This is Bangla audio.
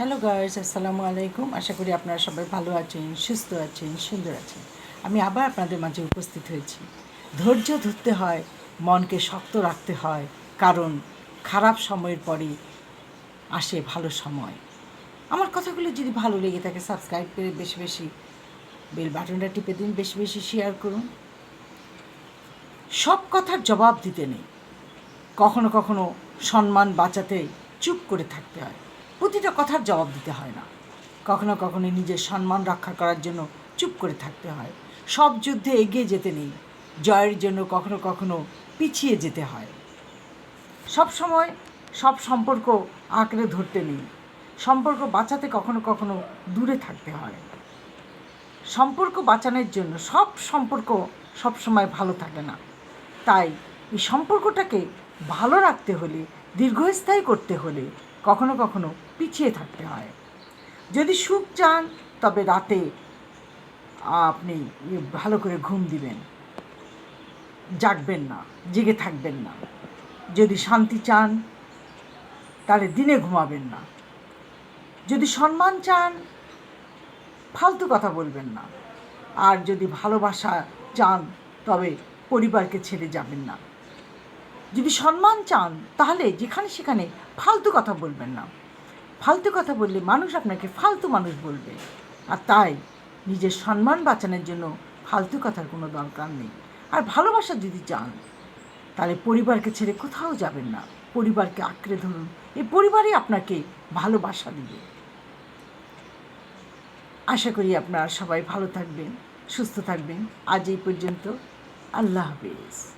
হ্যালো গাইস আসসালামু আলাইকুম আশা করি আপনারা সবাই ভালো আছেন, সুস্থ আছেন, সুন্দর আছেন। আমি আবার আপনাদের মাঝে উপস্থিত হয়েছি। ধৈর্য ধরতে হয়, মনকে শক্ত রাখতে হয়, কারণ খারাপ সময়ের পরে আসে ভালো সময়। আমার কথাগুলো যদি ভালো লেগে থাকে সাবস্ক্রাইব করে বেশি বেশি বেল বাটনটা টিপে দিন, বেশি বেশি শেয়ার করুন। সব কথার জবাব দিতে নেই। কখনো কখনো সম্মান বাঁচাতে চুপ করে থাকতে হয়। প্রতিটা কথার জবাব দিতে হয় না। কখনো কখনো নিজের সম্মান রক্ষা করার জন্য চুপ করে থাকতে হয়। সব যুদ্ধে এগিয়ে যেতে নেই। জয়ের জন্য কখনো কখনো পিছিয়ে যেতে হয়। সব সময় সব সম্পর্ক আঁকড়ে ধরতে নেই। সম্পর্ক বাঁচাতে কখনো কখনো দূরে থাকতে হয়। সম্পর্ক বাঁচানোর জন্য সব সম্পর্ক সব সময় ভালো থাকে না। তাই এই সম্পর্কটাকে ভালো রাখতে হলে, দীর্ঘস্থায়ী করতে হলে কখনো কখনো পিছিয়ে থাকতে হয়। যদি সুখ চান, তবে রাতে আপনি ভালো করে ঘুম দিবেন। জাগবেন না, জেগে থাকবেন না। যদি শান্তি চান, তাহলে দিনে ঘুমাবেন না। যদি সম্মান চান, ফালতু কথা বলবেন না। আর যদি ভালোবাসা চান, তবে পরিবারকে ছেড়ে যাবেন না। যদি সম্মান চান, তাহলে যেখানে সেখানে ফালতু কথা বলবেন না। ফালতু কথা বললে মানুষ আপনাকে ফালতু মানুষ বলবে। আর তাই নিজের সম্মান বাঁচানোর জন্য ফালতু কথার কোনো দরকার নেই। আর ভালোবাসা যদি চান, তাহলে পরিবারকে ছেড়ে কোথাও যাবেন না। পরিবারকে আঁকড়ে ধরুন। এই পরিবারই আপনাকে ভালোবাসা দিবে। আশা করি আপনারা সবাই ভালো থাকবেন, সুস্থ থাকবেন। আজ এই পর্যন্ত আল্লাহ হাফিজ।